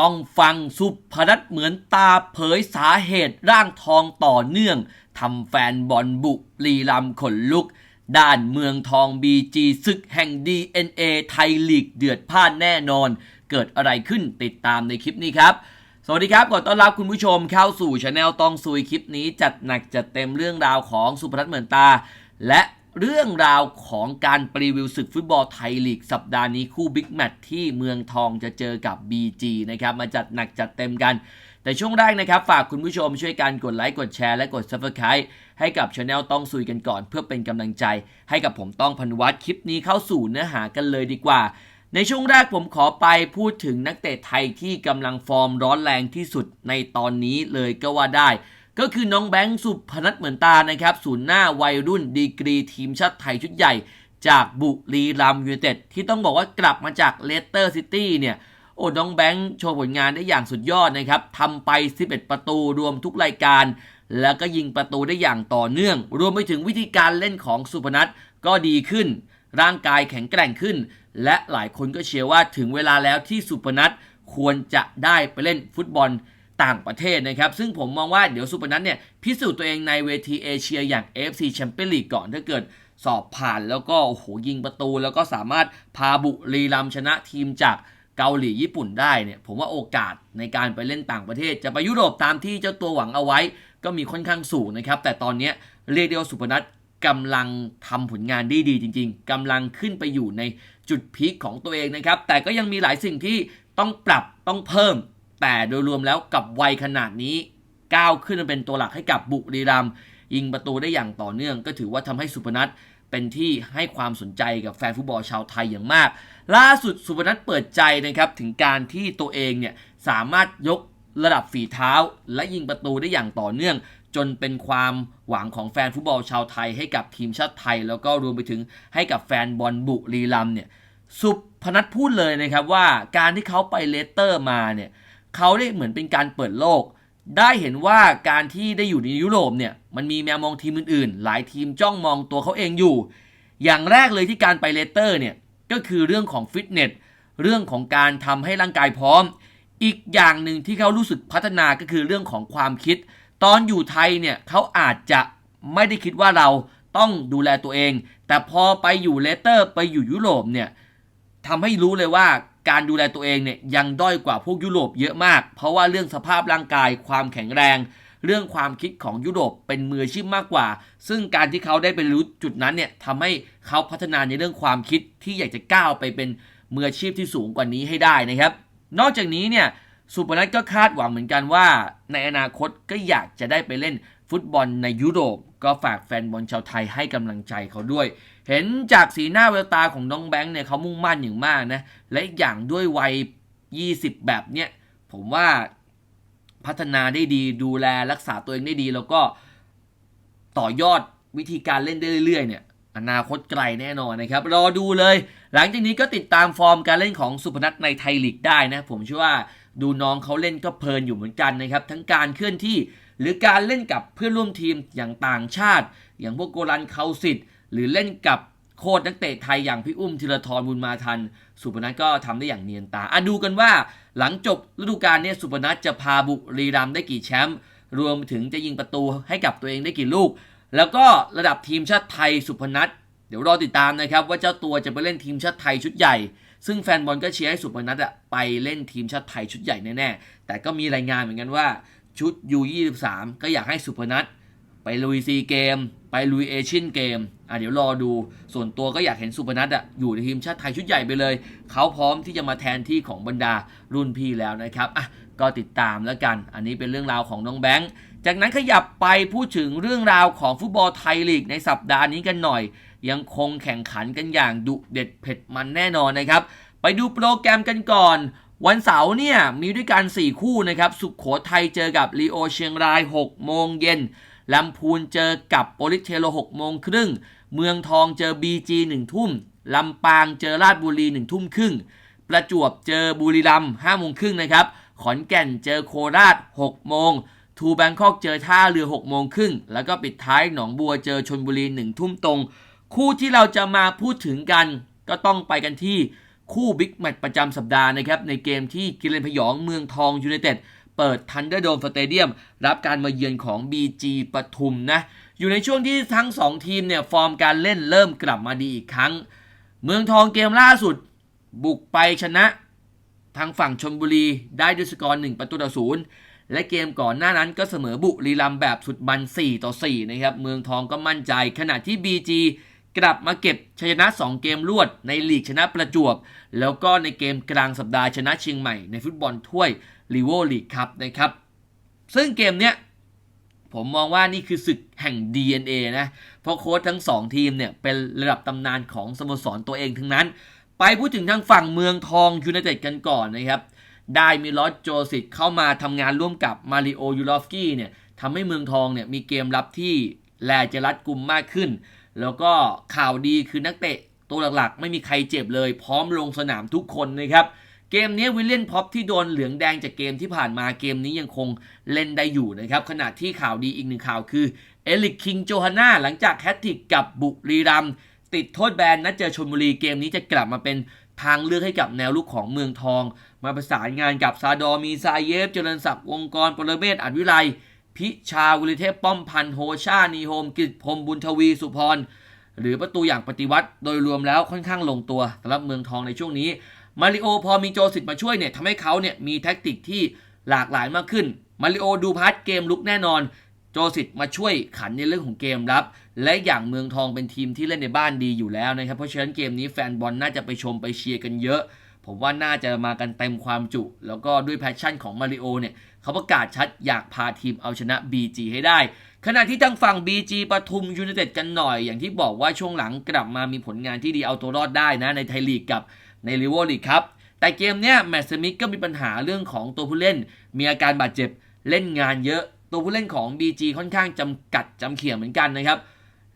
ต้องฟังสุพนัทเหมือนตาเผยสาเหตุร่างทองต่อเนื่องทำแฟนบอลบุรีรัมขนลุก ด้านเมืองทองบีจีศึกแห่ง DNA ไทยลีกเดือดพล่านแน่นอน เกิดอะไรขึ้นติดตามในคลิปนี้ครับสวัสดีครับขอต้อนรับคุณผู้ชมเข้าสู่ช anel ต้องซุยคลิปนี้จัดหนักจัดเต็มเรื่องราวของสุพนัทเหมือนตา และ เรื่องราวของการปรีวิวศึกฟุตบอลไทยลีก สัปดาห์นี้คู่บิ๊กแมตช์ที่เมืองทองจะเจอกับ BG นะครับ มาจัดหนักจัดเต็มกัน แต่ช่วงแรกนะครับ ฝากคุณผู้ชมช่วยกันกดไลค์กดแชร์และกด Subscribe ให้กับช anel ต้องซุยกันก่อน เพื่อเป็นกำลังใจ ให้กับผมต้องพันวัตคลิปนี้เข้าสู่เนื้อหากันเลยดีกว่า ในช่วงแรกผมขอไปพูดถึงนักเตะไทยที่กำลังฟอร์มร้อนแรงที่สุดในตอนนี้เลยก็ว่าได้ ก็คือน้องแบงค์สุพนัทเหมือนตานะครับศูนย์หน้าวัยรุ่นดีกรีทีมชาติไทยชุดใหญ่ จากบุรีรัมย์ยูไนเต็ดที่ต้องบอกว่ากลับมาจากเลสเตอร์ซิตี้เนี่ยโอ้น้องแบงค์โชว์ผลงานได้อย่างสุดยอดนะครับทำไป 11 ประตูรวมทุกรายการ แล้วก็ยิงประตูได้อย่างต่อเนื่อง รวมไปถึงวิธีการเล่นของสุพนัทก็ดีขึ้น ร่างกายแข็งแกร่งขึ้น และหลายคนก็เชื่อว่าถึงเวลาแล้วที่สุพนัทควรจะได้ไปเล่นฟุตบอล ต่างประเทศนะครับ ซึ่งผมมองว่าเดี๋ยวสุพนัทเนี่ยพิสูจน์ตัวเองในเวทีเอเชียอย่าง AFC Champions League ก่อนถ้าเกิดสอบผ่านแล้วก็โอ้โหยิงประตู แล้วก็สามารถพาบุรีรัมชนะทีมจากเกาหลีญี่ปุ่นได้เนี่ยผมว่าโอกาสในการไปเล่นต่างประเทศ จะไปยุโรปตามที่เจ้าตัวหวังเอาไว้ ก็มีค่อนข้างสูงนะครับ แต่ตอนนี้เรียกได้ว่าสุพนัทกำลังทำผลงานได้ดีจริง ๆกำลังขึ้นไปอยู่ในจุดพีคของตัวเองนะครับ แต่ก็ยังมีหลายสิ่งที่ต้องปรับต้องเพิ่ม แต่โดยรวมแล้วกับวัยขนาดนี้ก้าวขึ้นมาเป็นตัวหลักให้กับบุรีรัมย์ยิงประตูได้อย่างต่อเนื่อง ก็ถือว่าทำให้สุพนัทเป็นที่ให้ความสนใจกับแฟนฟุตบอลชาวไทยอย่างมาก ล่าสุดสุพนัทเปิดใจนะครับถึงการที่ตัวเองเนี่ยสามารถยกระดับฝีเท้า และยิงประตูได้อย่างต่อเนื่อง จนเป็นความหวังของแฟนฟุตบอลชาวไทย ให้กับทีมชาติไทย แล้วก็รวมไปถึงให้กับแฟนบอลบุรีรัมเนี่ยสุพนัทพูดเลยนะครับว่าการที่เขาไปเลสเตอร์มาเนี่ย เขาได้เหมือนเป็นการเปิดโลก ได้เห็นว่าการที่ได้อยู่ในยุโรปเนี่ยมันมีแมวมองทีมอื่นๆ หลายทีมจ้องมองตัวเขาเองอยู่ อย่างแรกเลยที่การไปเลสเตอร์เนี่ยก็คือเรื่องของฟิตเนสเรื่องของการทำให้ร่างกายพร้อม อีกอย่างหนึ่งที่เขารู้สึกพัฒนาก็คือเรื่องของความคิด ตอนอยู่ไทยเนี่ยเขาอาจจะไม่ได้คิดว่าเราต้องดูแลตัวเอง แต่พอไปอยู่เลสเตอร์ไปอยู่ยุโรปเนี่ยทำให้รู้เลยว่าการดูแลตัวเองเนี่ยยังด้อยกว่าพวกยุโรปเยอะมาก เพราะว่าเรื่องสภาพร่างกายความแข็งแรง เรื่องความคิดของยุโรปเป็นมืออาชีพมากกว่า ซึ่งการที่เขาได้ไปรู้จุดนั้นเนี่ยทำให้เขาพัฒนาในเรื่องความคิดที่อยากจะก้าวไปเป็นมืออาชีพที่สูงกว่านี้ให้ได้นะครับ นอกจากนี้เนี่ยสุพนัทก็คาดหวังเหมือนกันว่า ในอนาคตก็อยากจะได้ไปเล่น ฟุตบอลในยุโรปก็ฝากแฟนบอลชาวไทยให้กำลังใจเขาด้วย เห็นจากสีหน้าแววตาของน้องแบงค์เนี่ยเขามุ่งมั่นอย่างมากนะ และอีกอย่างด้วยวัย 20 แบบเนี้ยผมว่าพัฒนาได้ดีดูแลรักษาตัวเองได้ดี แล้วก็ต่อยอดวิธีการเล่นได้เรื่อยๆเนี่ยอนาคตไกลแน่นอนนะครับ รอดูเลย หลังจากนี้ก็ติดตามฟอร์มการเล่นของสุพนัทในไทยลีกได้นะ ผมเชื่อว่าดูน้องเขาเล่นก็เพลินอยู่เหมือนกันนะครับ ทั้งการเคลื่อนที่ หรือการเล่นกับเพื่อนร่วมทีมอย่างต่างชาติ อย่างพวกโกลันเขาสิทธิ์หรือเล่นกับโค้ชนักเตะไทยอย่างพี่อุ้มธีรทรบุญมาทัน สุพนัทก็ทำได้อย่างเนียนตาอะดูกันว่าหลังจบฤดูกาลนี้สุพนัทจะพาบุรีรัมได้กี่แชมป์รวมถึงจะยิงประตูให้กับตัวเองได้กี่ลูก แล้วก็ระดับทีมชาติไทยสุพนัทเดี๋ยวรอติดตามนะครับ ว่าเจ้าตัวจะไปเล่นทีมชาติไทยชุดใหญ่ ซึ่งแฟนบอลก็เชียร์ให้สุพนัทอะไปเล่นทีมชาติไทยชุดใหญ่แน่ๆแต่ก็มีรายงานเหมือนกันว่า ชุด U23 ก็อยากให้สุพนัทไปลุยซีเกม ไปลุยเอเชียนเกมอะเดี๋ยวรอดูส่วนตัวก็อยากเห็นสุพนัทอะอยู่ในทีมชาติไทยชุดใหญ่ไปเลย เขาพร้อมที่จะมาแทนที่ของบรรดารุ่นพี่แล้วนะครับอะก็ติดตามแล้วกัน อันนี้เป็นเรื่องราวของน้องแบงค์ จากนั้นขยับไปพูดถึงเรื่องราวของฟุตบอลไทยลีกในสัปดาห์นี้กันหน่อย ยังคงแข่งขันกันอย่างดุเด็ดเผ็ดมันแน่นอนนะครับ ไปดูโปรแกรมกันก่อน วันเสาร์เนี่ยมีด้วยกัน 4 คู่นะครับ สุขโขทัยเจอกับลีโอเชียงราย 6 โมงเย็นลำพูนเจอกับโปลิเทโล 6 โมงครึ่ง เมืองทองเจอ BG 1 ทุ่ม ลำปางเจอราชบุรี 1 ทุ่มครึ่ง ประจวบเจอบุรีรัมย์5โมงครึ่งนะครับ ขอนแก่นเจอโคราช 6 โมง ทูแบงคอกเจอท่าเรือ 6 โมงครึ่ง แล้วก็ปิดท้ายหนองบัวเจอชนบุรี 1 ทุ่มตรง คู่ที่เราจะมาพูดถึงกันก็ต้องไปกันที่ คู่บิ๊กแมตช์ประจำสัปดาห์นะครับในเกมที่กิเลนพยองเมืองทองยูไนเต็ดเปิดทันเดอร์โดมสเตเดียมรับการมาเยือนของ BG ปทุมนะ อยู่ในช่วงที่ทั้ง 2 ทีมเนี่ยฟอร์มการเล่นเริ่มกลับมาดีอีกครั้ง เมืองทองเกมล่าสุด บุกไปชนะ ทางฝั่งชนบุรีได้ด้วยสกอร์1ประตูต่อศูนย์และเกมก่อนหน้านั้นก็เสมอบุรีรัมแบบสุดมัน4ต่อ4นะครับเมืองทองก็มั่นใจขณะที่ BG กลับมาเก็บชัยชนะ 2 เกมรวด ในลีกชนะประจวบ แล้วก็ในเกมกลางสัปดาห์ชนะเชียงใหม่ในฟุตบอลถ้วยลีโวลีกครับนะครับ ซึ่งเกมเนี้ยผมมองว่านี่คือศึกแห่ง DNA นะ เพราะโค้ชทั้ง 2 ทีมเนี่ยเป็นระดับตำนานของสโมสรตัวเองทั้งนั้น ไปพูดถึงทางฝั่งเมืองทองยูไนเต็ดกันก่อนนะครับ ได้มีลอสโจสิตเข้ามาทำงานร่วมกับมาริโอยูรอฟสกี้เนี่ยทำให้เมืองทองเนี่ยมีเกมรับที่แลจะรัดกุมมากขึ้น แล้วก็ข่าวดีคือนักเตะตัวหลักๆ ไม่มีใครเจ็บเลย พร้อมลงสนามทุกคนนะครับ เกมนี้วิลเลียนพ็อปที่โดนเหลืองแดงจากเกมที่ผ่านมาเกมนี้ยังคงเล่นได้อยู่นะครับ ขณะที่ข่าวดีอีกหนึ่งข่าวคือเอลิกคิงโจฮาน่าหลังจากแฮตติกกับบุรีรัมติดโทษแบนนัดเจอชนบุรีเกมนี้จะกลับมาเป็นทางเลือกให้กับแนวลุกของเมืองทอง มาประสานงานกับซาดอมีซาเยฟ เจริญศักดิ์วงกรปรเมศอัจวิไล พิชาวิลิเทพป้อมพันธ์โฮชานีโฮมกิจพรมบุญทวีสุพรหรือประตูอย่างปฏิวัติโดยรวมแล้วค่อนข้างลงตัวสำหรับเมืองทองในช่วงนี้มาริโอพอมีโจสิตมาช่วยเนี่ยทำให้เขาเนี่ยมีแท็กติกที่หลากหลายมากขึ้นมาริโอดูพาร์ทเกมลุกแน่นอน โจสิตมาช่วยขันในเรื่องของเกมรับ และอย่างเมืองทองเป็นทีมที่เล่นในบ้านดีอยู่แล้วนะครับเพราะฉะนั้นเกมนี้แฟนบอลน่าจะไปชมไปเชียร์กันเยอะ ผมว่าน่าจะมากันเต็มความจุ แล้วก็ด้วยแพชชั่นของมาริโอเนี่ยเขาประกาศชัดอยากพาทีมเอาชนะ BG ให้ได้ ขณะที่ทางฝั่ง BG ปทุมยูไนเต็ดกันหน่อย อย่างที่บอกว่าช่วงหลังกลับมามีผลงานที่ดีเอาตัวรอดได้นะในไทยลีกกับในลิเวอร์ลีกครับ แต่เกมเนี้ยแมตต์สมิธก็มีปัญหาเรื่องของตัวผู้เล่น มีอาการบาดเจ็บเล่นงานเยอะ ตัวผู้เล่นของ BG ค่อนข้างจำกัดจำเขี่ยเหมือนกันนะครับ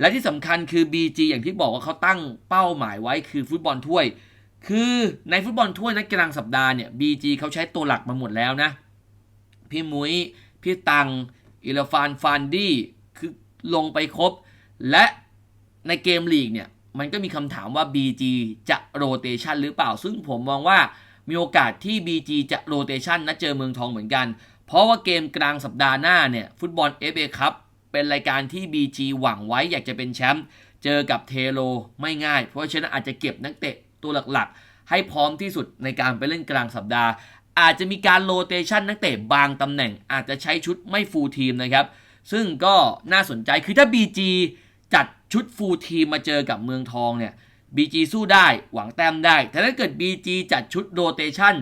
และที่สำคัญคือ BG อย่างที่บอกว่าเขาตั้งเป้าหมายไว้คือฟุตบอลถ้วย คือในฟุตบอลถ้วยนัดกลางสัปดาห์เนี่ย BG เขาใช้ตัวหลักมาหมดแล้วนะ พี่มุ้ย พี่ตัง อิลฟานฟานดี้คือลงไปครบ และในเกมลีกเนี่ย มันก็มีคำถามว่า BG จะโรเตชันหรือเปล่า ซึ่งผมมองว่ามีโอกาสที่ BG จะโรเตชันนะเจอเมืองทองเหมือนกัน เพราะว่าเกมกลางสัปดาห์หน้าเนี่ย ฟุตบอล FA คัพเป็นรายการที่ BG หวังไว้อยากจะเป็นแชมป์เจอกับเทโลไม่ง่าย เพราะฉะนั้นอาจจะเก็บนักเตะ ตัวหลักๆ ให้พร้อมที่สุดในการไปเล่นกลางสัปดาห์ อาจจะมีการโรเตชันนักเตะบางตำแหน่ง อาจจะใช้ชุดไม่ฟูลทีมนะครับ ซึ่งก็น่าสนใจคือถ้า BG จัดชุดฟูลทีมมาเจอกับเมืองทองเนี่ย BG สู้ได้หวังแต้มได้ แต่ถ้าเกิด BG จัดชุดโรเตชัน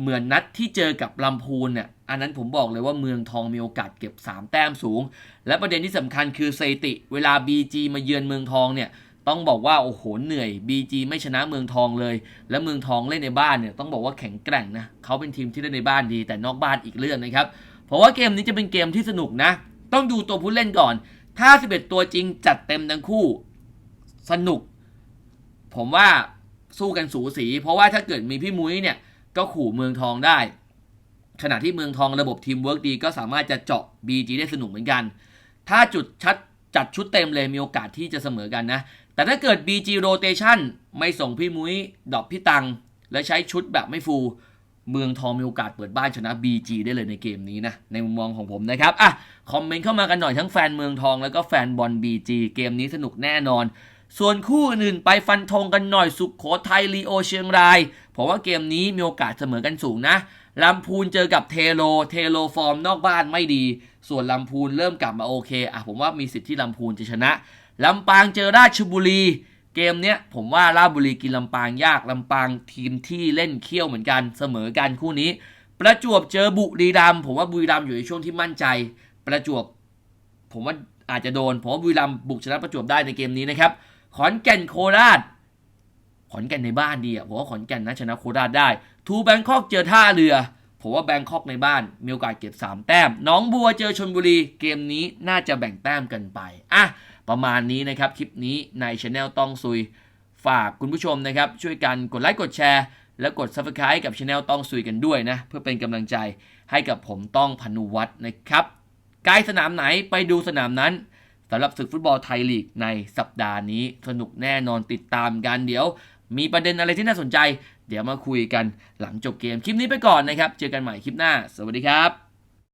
เหมือนนัดที่เจอกับลำพูนเนี่ยอันนั้นผมบอกเลยว่าเมืองทองมีโอกาสเก็บ 3 แต้มสูง และประเด็นที่สำคัญคือสถิติ เวลา BG มาเยือนเมืองทองเนี่ย ต้องบอกว่าโอ้โหเหนื่อย BG ไม่ชนะเมืองทองเลย และเมืองทองเล่นในบ้านเนี่ยต้องบอกว่าแข็งแกร่งนะเขาเป็นทีมที่เล่นในบ้านดีแต่นอกบ้านอีกเรื่องนะครับ เพราะว่าเกมนี้จะเป็นเกมที่สนุกนะ ต้องดูตัวผู้เล่นก่อน ถ้า 11 ตัวจริงจัดเต็มทั้งคู่สนุก ผมว่าสู้กันสูสี เพราะว่าถ้าเกิดมีพี่มุ้ยเนี่ยก็ขู่เมืองทองได้ ขณะที่เมืองทองระบบทีมเวิร์กดีก็สามารถจะเจาะ BG ได้สนุกเหมือนกัน ถ้าจุดชัดจัดชุดเต็มเลยมีโอกาสที่จะเสมอกันนะ แต่ถ้าเกิด BG rotation ไม่ส่งพี่มุ้ยดอปพี่ตัง และใช้ชุดแบบไม่ฟูเมืองทองมีโอกาสเปิดบ้านชนะ BG ได้เลยในเกมนี้นะ ในมุมมองของผมนะครับ อะ คอมเมนต์เข้ามากันหน่อยทั้งแฟนเมืองทองแล้วก็แฟนบอล BG เกมนี้สนุกแน่นอน ส่วนคู่อื่นไปฟันธงกันหน่อยสุขโขทัยลีโอเชียงราย ผมว่าเกมนี้มีโอกาสเสมอกันสูงนะ ลำพูนเจอกับเทโล เทโลฟอร์มนอกบ้านไม่ดี ส่วนลำพูนเริ่มกลับมาโอเค อะผมว่ามีสิทธิ์ที่ลำพูนจะชนะ ลำปางเจอราชบุรี เกมเนี้ยผมว่าราชบุรีกินลำปางยาก ลำปางทีมที่เล่นเขี้ยวเหมือนกัน เสมอกันคู่นี้ ประจวบเจอบุรีรัมผมว่าบุรีรัมอยู่ในช่วงที่มั่นใจ ประจวบ ผมว่าอาจจะโดน ผมว่าบุรีรัมบุกชนะประจวบได้ในเกมนี้นะครับ ขอนแก่นโคราช อนแก่นในบ้านดีอะผมว่าขอนแก่นน่าชนะโคราชได้ ทูแบงคอกเจอท่าเรือผมว่าแบงคอกในบ้านมีโอกาสเก็บ 3 แต้มน้องบัวเจอชนบุรีเกมนี้น่าจะแบ่งแต้มกันไปอะประมาณนี้นะครับ คลิปนี้ในช anel ต้องซุย ฝากคุณผู้ชมนะครับ ช่วยกันกดไลค์กดแชร์ และกด subscribe กับช anel ต้องซุยกันด้วยนะ เพื่อเป็นกำลังใจให้กับผมต้องพนุวัฒน์นะครับใกล้สนามไหนไปดูสนามนั้นสำหรับศึกฟุตบอลไทยลีกในสัปดาห์นี้สนุกแน่นอนติดตามกันเดี๋ยว มีประเด็นอะไรที่น่าสนใจ เดี๋ยวมาคุยกันหลังจบเกม คลิปนี้ไปก่อนนะครับ เจอกันใหม่คลิปหน้า สวัสดีครับ